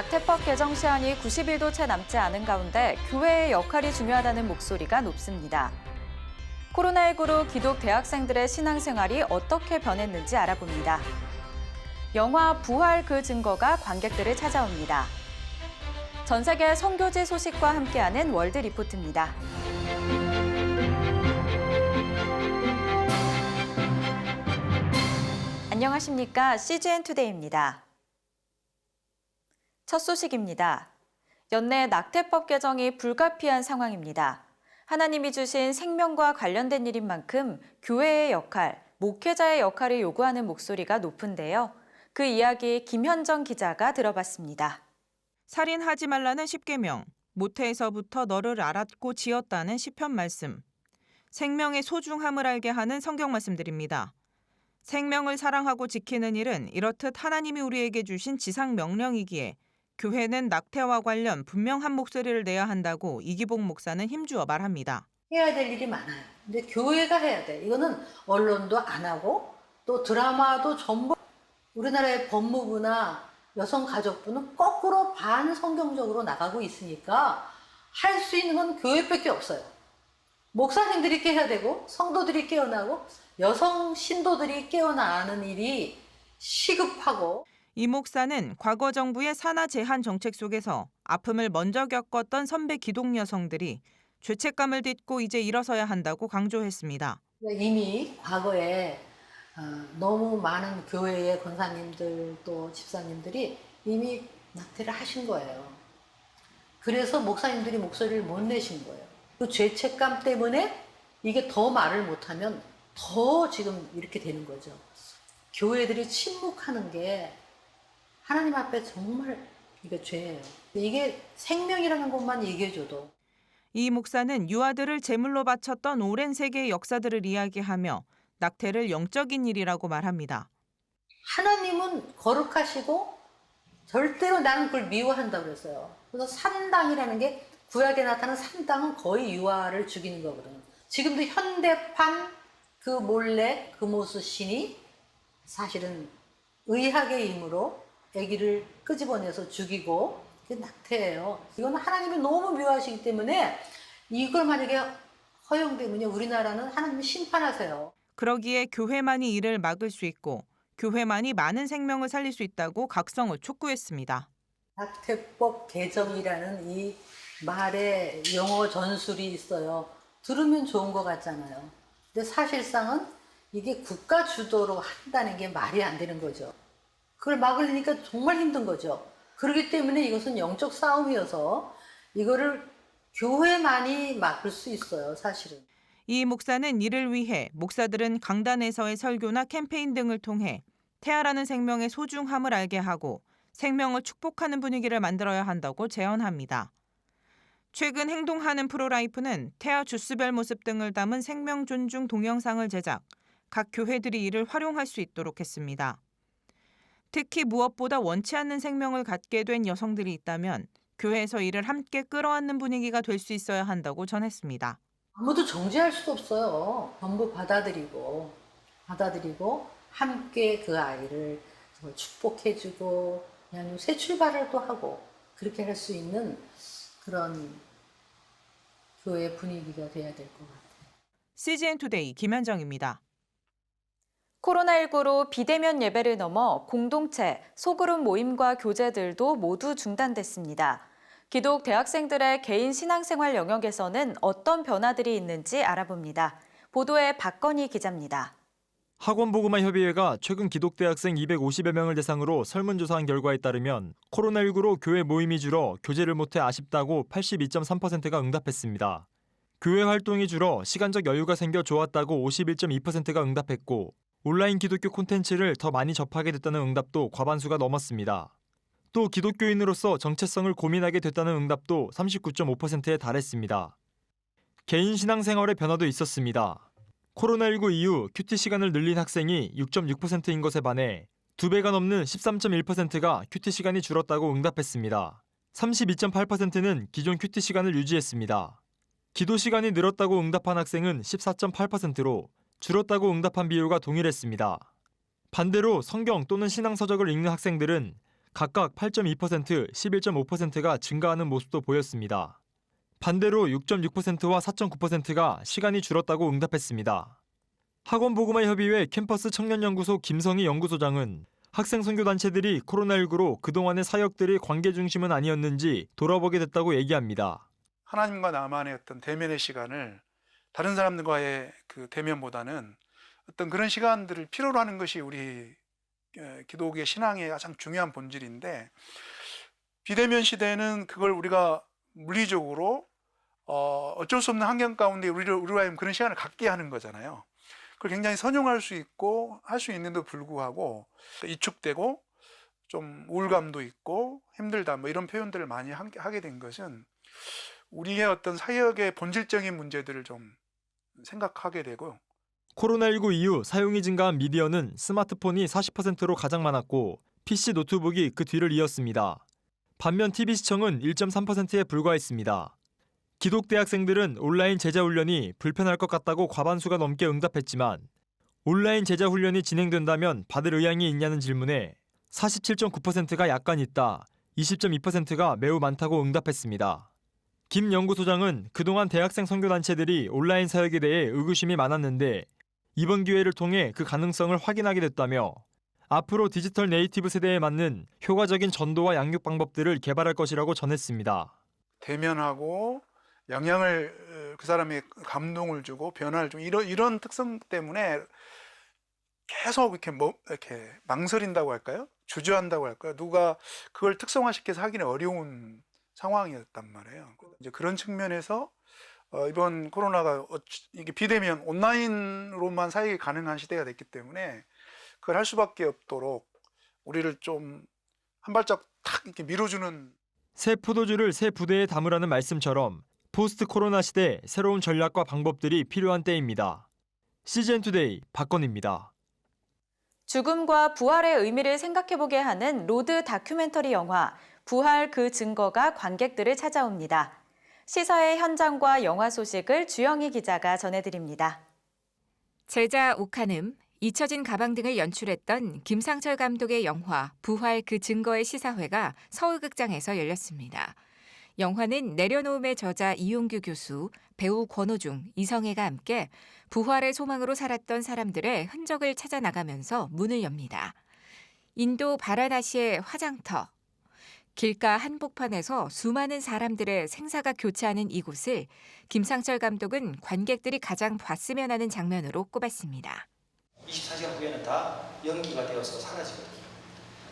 낙태법 개정 시한이 90일도 채 남지 않은 가운데 교회의 역할이 중요하다는 목소리가 높습니다. 코로나19로 기독 대학생들의 신앙생활이 어떻게 변했는지 알아봅니다. 영화 부활 그 증거가 관객들을 찾아옵니다. 전 세계 선교지 소식과 함께하는 월드 리포트입니다. 안녕하십니까. CGN 투데이입니다. 첫 소식입니다. 연내 낙태법 개정이 불가피한 상황입니다. 하나님이 주신 생명과 관련된 일인 만큼 교회의 역할, 목회자의 역할을 요구하는 목소리가 높은데요. 그 이야기 김현정 기자가 들어봤습니다. 살인하지 말라는 십계명, 모태에서부터 너를 알았고 지었다는 시편 말씀, 생명의 소중함을 알게 하는 성경 말씀들입니다. 생명을 사랑하고 지키는 일은 이렇듯 하나님이 우리에게 주신 지상 명령이기에 교회는 낙태와 관련 분명한 목소리를 내야 한다고 이기복 목사는 힘주어 말합니다. 해야 될 일이 많아요. 근데 교회가 해야 돼. 이거는 언론도 안 하고 또 드라마도 전부 우리나라의 법무부나 여성가족부는 거꾸로 반성경적으로 나가고 있으니까 할 수 있는 건 교회밖에 없어요. 목사님들이 깨야 되고 성도들이 깨어나고 여성 신도들이 깨어나는 일이 시급하고 이 목사는 과거 정부의 산하 제한 정책 속에서 아픔을 먼저 겪었던 선배 기독 여성들이 죄책감을 딛고 이제 일어서야 한다고 강조했습니다. 이미 과거에 어, 너무 많은 교회의 권사님들 또 집사님들이 이미 낙태를 하신 거예요. 그래서 목사님들이 목소리를 못 내신 거예요. 그 죄책감 때문에 이게 더 말을 못하면 더 지금 이렇게 되는 거죠. 교회들이 침묵하는 게 하나님 앞에 정말 이게 죄예요. 이게 생명이라는 것만 얘기해줘도 이 목사는 유아들을 제물로 바쳤던 오랜 세계의 역사들을 이야기하며 낙태를 영적인 일이라고 말합니다. 하나님은 거룩하시고 절대로 나는 그걸 미워한다고 그랬어요. 그래서 산당이라는 게 구약에 나타나는 산당은 거의 유아를 죽이는 거거든요. 지금도 현대판 그 몰래 금오수 신이 사실은 의학의 힘으로 아기를 끄집어내서 죽이고 그게 낙태예요. 이건 하나님이 너무 미워하시기 때문에 이걸 만약에 허용되면요 우리나라는 하나님이 심판하세요. 그러기에 교회만이 이를 막을 수 있고 교회만이 많은 생명을 살릴 수 있다고 각성을 촉구했습니다. 낙태법 개정이라는 이 말에 영어 전술이 있어요. 들으면 좋은 것 같잖아요. 근데 사실상은 이게 국가 주도로 한다는 게 말이 안 되는 거죠. 그걸 막으려니까 정말 힘든 거죠. 그렇기 때문에 이것은 영적 싸움이어서 이거를 교회만이 막을 수 있어요, 사실은. 이 목사는 이를 위해 목사들은 강단에서의 설교나 캠페인 등을 통해 태아라는 생명의 소중함을 알게 하고 생명을 축복하는 분위기를 만들어야 한다고 제언합니다. 최근 행동하는 프로라이프는 태아 주스별 모습 등을 담은 생명 존중 동영상을 제작, 각 교회들이 이를 활용할 수 있도록 했습니다. 특히 무엇보다 원치 않는 생명을 갖게 된 여성들이 있다면 교회에서 이를 함께 끌어안는 분위기가 될 수 있어야 한다고 전했습니다. 아무도 정지할 수도 없어요. 전부 받아들이고, 받아들이고, 함께 그 아이를 축복해주고, 그냥 새 출발을 또 하고, 그렇게 할 수 있는 그런 교회 분위기가 돼야 될 것 같아요. CGN 투데이 김현정입니다. 코로나19로 비대면 예배를 넘어 공동체, 소그룹 모임과 교제들도 모두 중단됐습니다. 기독 대학생들의 개인 신앙생활 영역에서는 어떤 변화들이 있는지 알아봅니다. 보도에 박건희 기자입니다. 학원보그마협의회가 최근 기독대학생 250여 명을 대상으로 설문조사한 결과에 따르면 코로나19로 교회 모임이 줄어 교제를 못해 아쉽다고 82.3%가 응답했습니다. 교회 활동이 줄어 시간적 여유가 생겨 좋았다고 51.2%가 응답했고 온라인 기독교 콘텐츠를 더 많이 접하게 됐다는 응답도 과반수가 넘었습니다. 또 기독교인으로서 정체성을 고민하게 됐다는 응답도 39.5%에 달했습니다. 개인 신앙생활의 변화도 있었습니다. 코로나19 이후 큐티 시간을 늘린 학생이 6.6%인 것에 반해 두 배가 넘는 13.1%가 큐티 시간이 줄었다고 응답했습니다. 32.8%는 기존 큐티 시간을 유지했습니다. 기도 시간이 늘었다고 응답한 학생은 14.8%로 줄었다고 응답한 비율과 동일했습니다. 반대로 성경 또는 신앙서적을 읽는 학생들은 각각 8.2%, 11.5%가 증가하는 모습도 보였습니다. 반대로 6.6%와 4.9%가 시간이 줄었다고 응답했습니다. 학원보그마협의회 캠퍼스 청년연구소 김성희 연구소장은 학생 선교단체들이 코로나19로 그동안의 사역들이 관계 중심은 아니었는지 돌아보게 됐다고 얘기합니다. 하나님과 나만의 어떤 대면의 시간을 다른 사람들과의 그 대면보다는 어떤 그런 시간들을 필요로 하는 것이 우리 에, 기독의 신앙의 가장 중요한 본질인데 비대면 시대에는 그걸 우리가 물리적으로 어, 어쩔 수 없는 환경 가운데 우리를 하여금 그런 시간을 갖게 하는 거잖아요. 그걸 굉장히 선용할 수 있고 할 수 있는데도 불구하고 이축되고 좀 우울감도 있고 힘들다 뭐 이런 표현들을 많이 한- 하게 된 것은 우리의 어떤 사역의 본질적인 문제들을 좀 생각하게 되고 코로나19 이후 사용이 증가한 미디어는 스마트폰이 40%로 가장 많았고 PC 노트북이 그 뒤를 이었습니다. 반면 TV 시청은 1.3%에 불과했습니다. 기독 대학생들은 온라인 제자 훈련이 불편할 것 같다고 과반수가 넘게 응답했지만 온라인 제자 훈련이 진행된다면 받을 의향이 있냐는 질문에 47.9%가 약간 있다, 20.2%가 매우 많다고 응답했습니다. 김 연구소장은 그동안 대학생 선교단체들이 온라인 사역에 대해 의구심이 많았는데 이번 기회를 통해 그 가능성을 확인하게 됐다며 앞으로 디지털 네이티브 세대에 맞는 효과적인 전도와 양육 방법들을 개발할 것이라고 전했습니다. 대면하고 영향을 어, 그 사람의 감동을 주고 변화를 주고 이런 이런 특성 때문에 계속 이렇게 뭐 이렇게 망설인다고 할까요? 주저한다고 할까요? 누가 그걸 특성화시켜서 하기는 어려운 상황이었단 말이에요. 이제 그런 측면에서 어, 이번 코로나가 이게 비대면 온라인으로만 사역이 가능한 시대가 됐기 때문에 그걸 할 수밖에 없도록 우리를 좀 한 발짝 탁 이렇게 밀어주는 새 포도주를 새 부대에 담으라는 말씀처럼 포스트 코로나 시대 새로운 전략과 방법들이 필요한 때입니다. CGN 투데이 박건입니다. 죽음과 부활의 의미를 생각해보게 하는 로드 다큐멘터리 영화 부활 그 증거가 관객들을 찾아옵니다. 시사의 현장과 영화 소식을 주영희 기자가 전해드립니다. 제자 옥한음, 잊혀진 가방 등을 연출했던 김상철 감독의 영화 부활 그 증거의 시사회가 서울극장에서 열렸습니다. 영화는 내려놓음의 저자 이용규 교수, 배우 권호중, 이성애가 함께 부활의 소망으로 살았던 사람들의 흔적을 찾아 나가면서 문을 엽니다. 인도 바라나시의 화장터. 길가 한복판에서 수많은 사람들의 생사가 교차하는 이곳을 김상철 감독은 관객들이 가장 봤으면 하는 장면으로 꼽았습니다. 24시간 후에는 다 연기가 되어서 사라지거든요.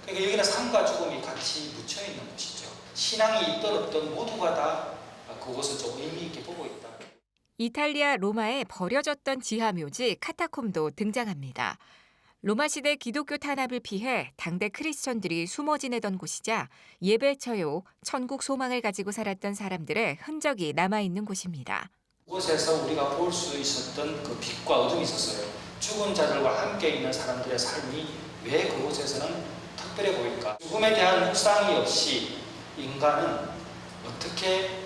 그러니까 여기는 삶과 죽음이 같이 묻혀 있는 곳이죠. 신앙이 있든 없든 모두가 다 그것을 좀 의미 있게 보고 있다. 이탈리아 로마에 버려졌던 지하 묘지 카타콤도 등장합니다. 로마 시대 기독교 탄압을 피해 당대 크리스천들이 숨어 지내던 곳이자 예배처요, 천국 소망을 가지고 살았던 사람들의 흔적이 남아 있는 곳입니다. 그곳에서 우리가 볼 수 있었던 그 빛과 어둠이 있었어요. 죽은 자들과 함께 있는 사람들의 삶이 왜 그곳에서는 특별해 보일까? 죽음에 대한 묵상이 없이 인간은 어떻게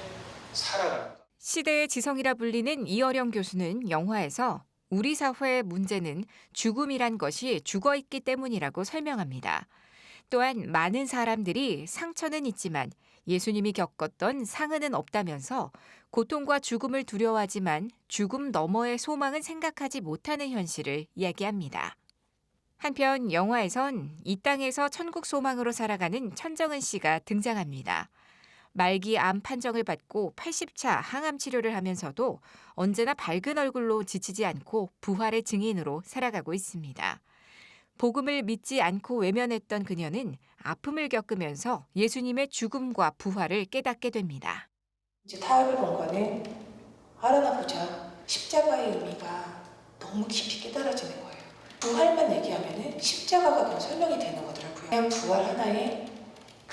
살아가는가? 시대의 지성이라 불리는 이어령 교수는 영화에서 우리 사회의 문제는 죽음이란 것이 죽어 있기 때문이라고 설명합니다. 또한 많은 사람들이 상처는 있지만 예수님이 겪었던 상흔은 없다면서 고통과 죽음을 두려워하지만 죽음 너머의 소망은 생각하지 못하는 현실을 이야기합니다. 한편 영화에선 이 땅에서 천국 소망으로 살아가는 천정은 씨가 등장합니다. 말기 암 판정을 받고 80차 항암 치료를 하면서도 언제나 밝은 얼굴로 지치지 않고 부활의 증인으로 살아가고 있습니다. 복음을 믿지 않고 외면했던 그녀는 아픔을 겪으면서 예수님의 죽음과 부활을 깨닫게 됩니다. 이제 타협을 본 거는 알아나 보자. 십자가의 의미가 너무 깊이 깨달아지는 거예요. 부활만 얘기하면은 십자가가 그냥 설명이 되는 거더라고요. 그냥 부활 하나에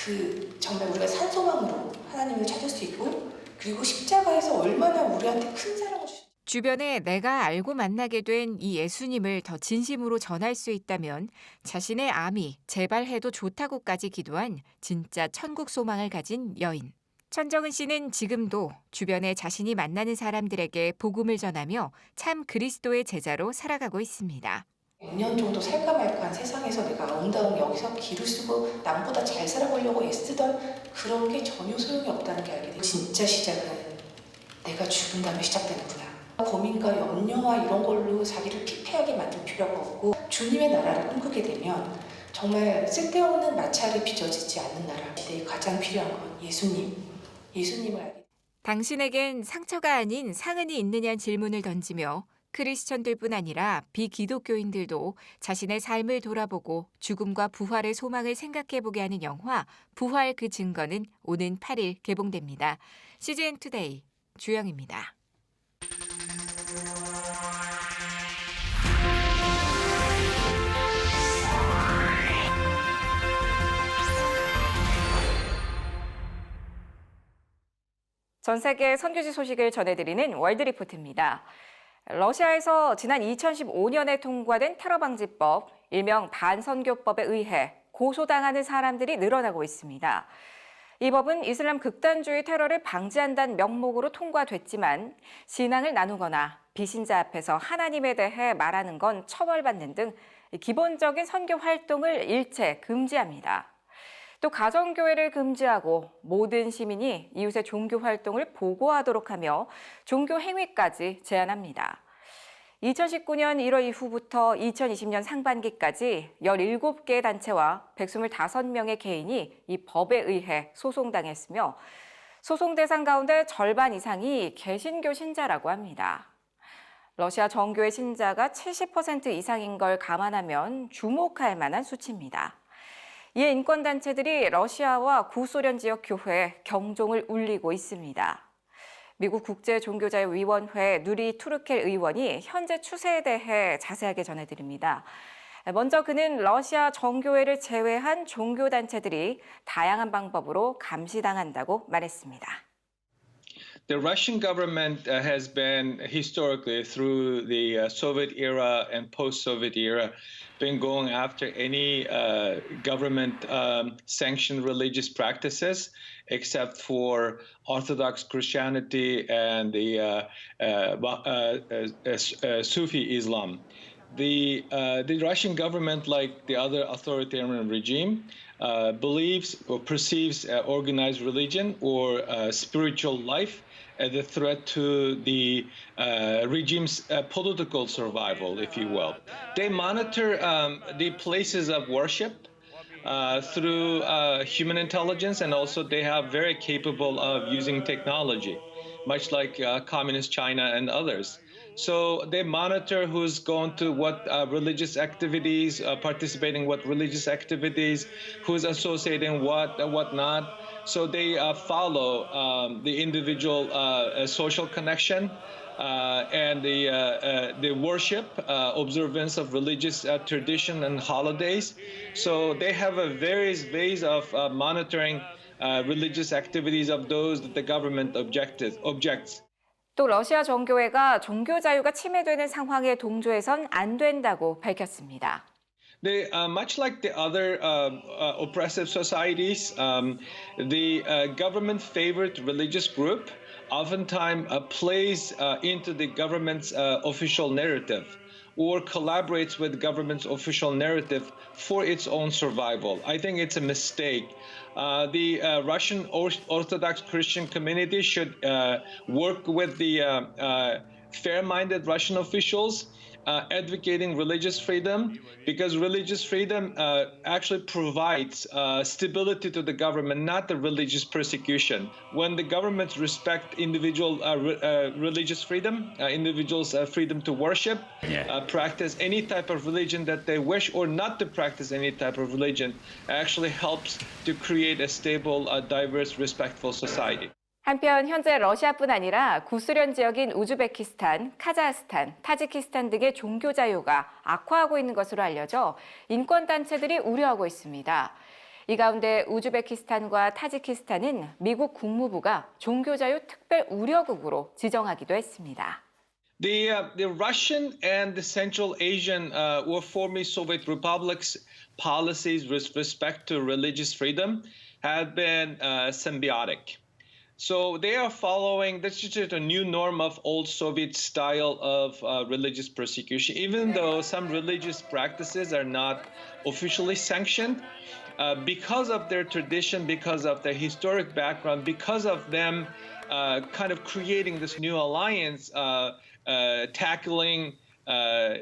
그 정말 우리가 산소망으로 하나님을 찾을 수 있고 그리고 십자가에서 얼마나 우리한테 큰 사랑을 주시 주변에 내가 알고 만나게 된 이 예수님을 더 진심으로 전할 수 있다면 자신의 암이 재발해도 좋다고까지 기도한 진짜 천국 소망을 가진 여인. 천정은 씨는 지금도 주변에 자신이 만나는 사람들에게 복음을 전하며 참 그리스도의 제자로 살아가고 있습니다. 5년 정도 살까 말까 한 세상에서 내가 엉덩 여기서 기를 쓰고 남보다 잘 살아보려고 애쓰던 그런 게 전혀 소용이 없다는 게 알게 돼. 진짜 시작은 내가 죽은 다음에 시작되는구나. 고민과 염려와 이런 걸로 자기를 피폐하게 만들 필요가 없고 주님의 나라를 꿈꾸게 되면 정말 쓸데없는 마찰이 빚어지지 않는 나라. 시대에 가장 필요한 건 예수님. 예수님을 알게 당신에겐 상처가 아닌 상흔이 있느냐는 질문을 던지며 크리스천들뿐 아니라 비기독교인들도 자신의 삶을 돌아보고 죽음과 부활의 소망을 생각해보게 하는 영화 부활 그 증거는 오는 8일 개봉됩니다. CGN 투데이 주영입니다. 전 세계 선교지 소식을 전해드리는 월드리포트입니다. 러시아에서 지난 2015년에 통과된 테러 방지법, 일명 반선교법에 의해 고소당하는 사람들이 늘어나고 있습니다. 이 법은 이슬람 극단주의 테러를 방지한다는 명목으로 통과됐지만 신앙을 나누거나 비신자 앞에서 하나님에 대해 말하는 건 처벌받는 등 기본적인 선교 활동을 일체 금지합니다. 또 가정교회를 금지하고 모든 시민이 이웃의 종교 활동을 보고하도록 하며 종교 행위까지 제한합니다. 2019년 1월 이후부터 2020년 상반기까지 17개 단체와 125명의 개인이 이 법에 의해 소송당했으며 소송 대상 가운데 절반 이상이 개신교 신자라고 합니다. 러시아 정교회 신자가 70% 이상인 걸 감안하면 주목할 만한 수치입니다. 이에 인권단체들이 러시아와 구소련 지역 교회에 경종을 울리고 있습니다. 미국 국제종교자유위원회 누리 투르켈 의원이 현재 추세에 대해 자세하게 전해드립니다. 먼저 그는 러시아 정교회를 제외한 종교단체들이 다양한 방법으로 감시당한다고 말했습니다. The Russian government uh, has been historically through the uh, Soviet era and post-Soviet era been going after any uh, government um, sanctioned religious practices except for Orthodox Christianity and the uh, uh, uh, Sufi Islam. The, uh, the Russian government, like the other authoritarian regime, uh, believes or perceives uh, organized religion or uh, spiritual life as a threat to the uh, regime's uh, political survival, if you will. They monitor um, the places of worship through human intelligence, and also they have very capable of using technology, much like communist China and others. So they monitor who's going to what uh, religious activities, uh, participating what religious activities, who's associating what and what not. So they uh, follow um, the individual uh, social connection uh, and the the worship, observance of religious tradition and holidays. So they have a various ways of monitoring religious activities of those that the government objected, objects. 또 러시아 정교회가 종교 자유가 침해되는 상황에 동조해선 안 된다고 밝혔습니다. They, uh, much like the other uh, uh, oppressive societies, um, the uh, government favored religious group oftentimes uh, plays uh, into the government's uh, official narrative or collaborates with government's official narrative for its own survival. I think it's a mistake. Uh, the uh, Russian Orthodox Christian community should uh, work with the uh, uh, fair-minded Russian officials uh, advocating religious freedom because religious freedom uh, actually provides uh, stability to the government, not the religious persecution. When the governments respect individual uh, re- uh, religious freedom, uh, individuals' uh, freedom to worship, uh, practice any type of religion that they wish, or not to practice any type of religion, actually helps to create a stable, uh, diverse, respectful society. 한편 현재 러시아뿐 아니라 구소련 지역인 우즈베키스탄, 카자흐스탄, 타지키스탄 등의 종교 자유가 악화하고 있는 것으로 알려져 인권 단체들이 우려하고 있습니다. 이 가운데 우즈베키스탄과 타지키스탄은 미국 국무부가 종교 자유 특별 우려국으로 지정하기도 했습니다. The uh, the Russian and the Central Asian uh, or formerly Soviet republics policies with respect to religious freedom have been uh, symbiotic. So they are following, this is just a new norm of old Soviet style of uh, religious persecution, even though some religious practices are not officially sanctioned. Uh, because of their tradition, because of their historic background, because of them uh, kind of creating this new alliance, uh, uh, tackling uh,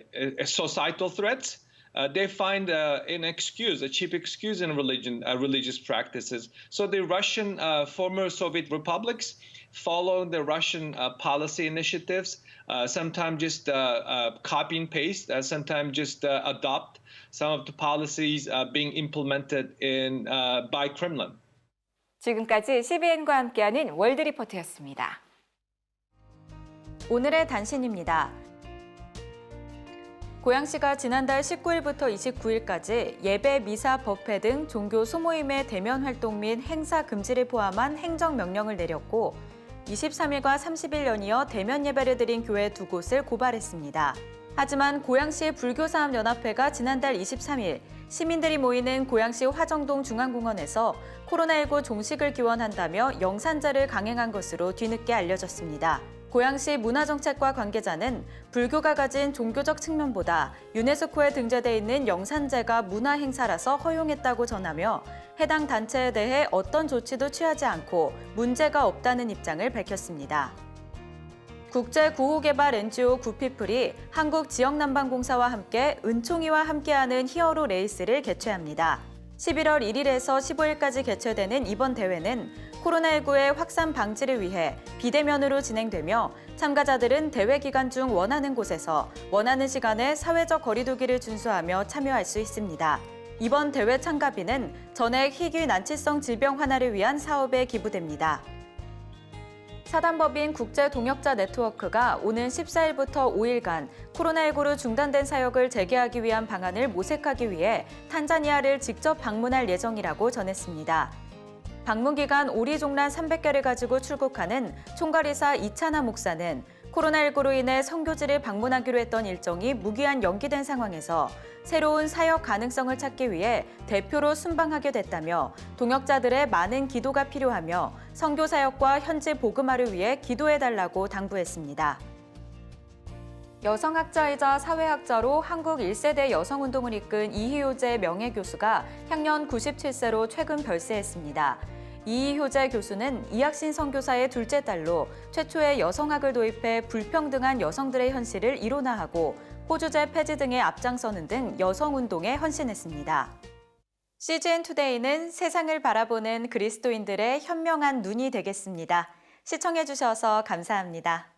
societal threats, uh, they find uh, an excuse, a cheap excuse in religion, uh, religious practices. So the Russian uh, former Soviet republics follow the Russian uh, policy initiatives. Uh, sometimes just uh, uh, copy and paste. Uh, sometimes just uh, adopt some of the policies uh, being implemented in uh, by Kremlin. 지금까지 CBN과 함께하는 월드 리포트였습니다. 오늘의 단신입니다. 고양시가 지난달 19일부터 29일까지 예배, 미사, 법회 등 종교 소모임의 대면 활동 및 행사 금지를 포함한 행정명령을 내렸고 23일과 30일 연이어 대면 예배를 드린 교회 두 곳을 고발했습니다. 하지만 고양시 불교사업연합회가 지난달 23일 시민들이 모이는 고양시 화정동 중앙공원에서 코로나19 종식을 기원한다며 영산제를 강행한 것으로 뒤늦게 알려졌습니다. 고양시 문화정책과 관계자는 불교가 가진 종교적 측면보다 유네스코에 등재돼 있는 영산제가 문화 행사라서 허용했다고 전하며 해당 단체에 대해 어떤 조치도 취하지 않고 문제가 없다는 입장을 밝혔습니다. 국제 구호개발 NGO 구피플이 한국 지역난방공사와 함께 은총이와 함께하는 히어로 레이스를 개최합니다. 11월 1일에서 15일까지 개최되는 이번 대회는 코로나19의 확산 방지를 위해 비대면으로 진행되며 참가자들은 대회 기간 중 원하는 곳에서 원하는 시간에 사회적 거리두기를 준수하며 참여할 수 있습니다. 이번 대회 참가비는 전액 희귀 난치성 질병 완화를 위한 사업에 기부됩니다. 사단법인 국제동역자 네트워크가 오는 14일부터 5일간 코로나19로 중단된 사역을 재개하기 위한 방안을 모색하기 위해 탄자니아를 직접 방문할 예정이라고 전했습니다. 방문 기간 오리종란 300개를 가지고 출국하는 총괄이사 이찬하 목사는 코로나19로 인해 선교지를 방문하기로 했던 일정이 무기한 연기된 상황에서 새로운 사역 가능성을 찾기 위해 대표로 순방하게 됐다며 동역자들의 많은 기도가 필요하며 선교 사역과 현지 복음화를 위해 기도해 달라고 당부했습니다. 여성학자이자 사회학자로 한국 1세대 여성운동을 이끈 이희효재 명예교수가 향년 97세로 최근 별세했습니다. 이희효재 교수는 이학신 선교사의 둘째 딸로 최초의 여성학을 도입해 불평등한 여성들의 현실을 이론화하고 호주제 폐지 등에 앞장서는 등 여성운동에 헌신했습니다. CGN 투데이는 세상을 바라보는 그리스도인들의 현명한 눈이 되겠습니다. 시청해주셔서 감사합니다.